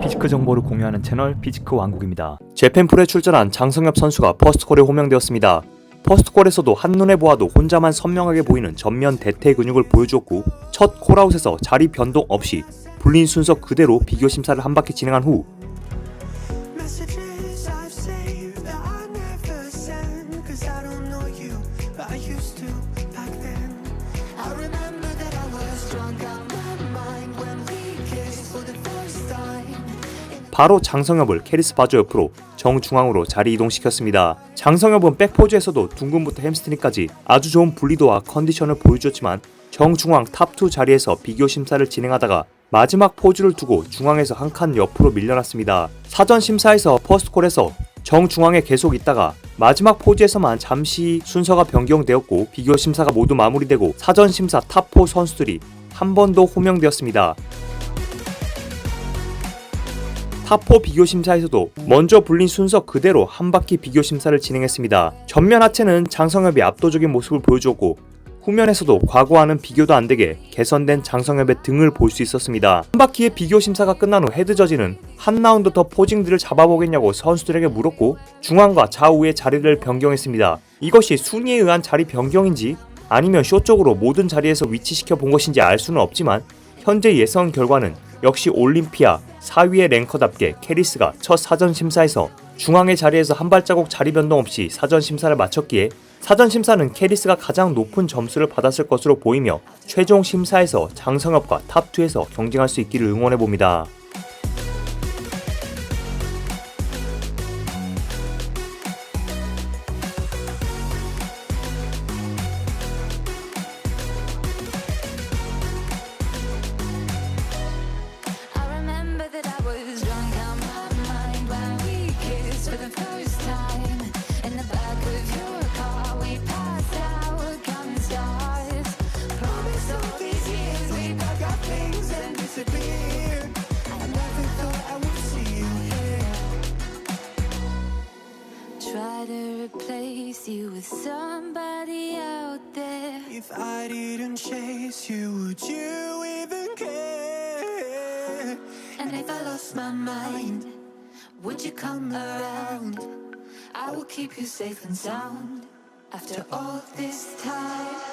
피지크 정보를 공유하는 채널 피지크 왕국입니다. 재팬풀에 출전한 장성엽 선수가 퍼스트콜에 호명되었습니다. 퍼스트콜에서도 한눈에 보아도 혼자만 선명하게 보이는 전면 대퇴 근육을 보여주었고 첫 콜아웃에서 자리 변동 없이 불린 순서 그대로 비교 심사를 한 바퀴 진행한 후 바로 장성엽을 캐리스 바저 옆으로 정중앙으로 자리 이동시켰습니다. 장성엽은 백포즈에서도 둥근부터 햄스트링까지 아주 좋은 분리도와 컨디션을 보여주었지만 정중앙 탑2 자리에서 비교 심사를 진행하다가 마지막 포즈를 두고 중앙에서 한 칸 옆으로 밀려났습니다. 사전 심사에서 퍼스트콜에서 정중앙에 계속 있다가 마지막 포즈에서만 잠시 순서가 변경되었고 비교 심사가 모두 마무리되고 사전 심사 탑4 선수들이 한 번 더 호명되었습니다. 탑4 비교 심사에서도 먼저 불린 순서 그대로 한 바퀴 비교 심사를 진행했습니다. 전면 하체는 장성엽이 압도적인 모습을 보여주었고 후면에서도 과거와는 비교도 안 되게 개선된 장성엽의 등을 볼 수 있었습니다. 한 바퀴의 비교 심사가 끝난 후 헤드 저지는 한 라운드 더 포징들을 잡아보겠냐고 선수들에게 물었고 중앙과 좌우의 자리를 변경했습니다. 이것이 순위에 의한 자리 변경인지 아니면 쇼 쪽으로 모든 자리에서 위치시켜 본 것인지 알 수는 없지만 현재 예선 결과는 역시 올림피아 4위의 랭커답게 캐리스가 첫 사전 심사에서 중앙의 자리에서 한 발자국 자리 변동 없이 사전 심사를 마쳤기에 사전 심사는 캐리스가 가장 높은 점수를 받았을 것으로 보이며 최종 심사에서 장성엽과 탑2에서 경쟁할 수 있기를 응원해 봅니다. Replace you with somebody out there. If I didn't chase you, would you even care? And if I lost my mind, would you come around? I will keep you safe and sound after all this time.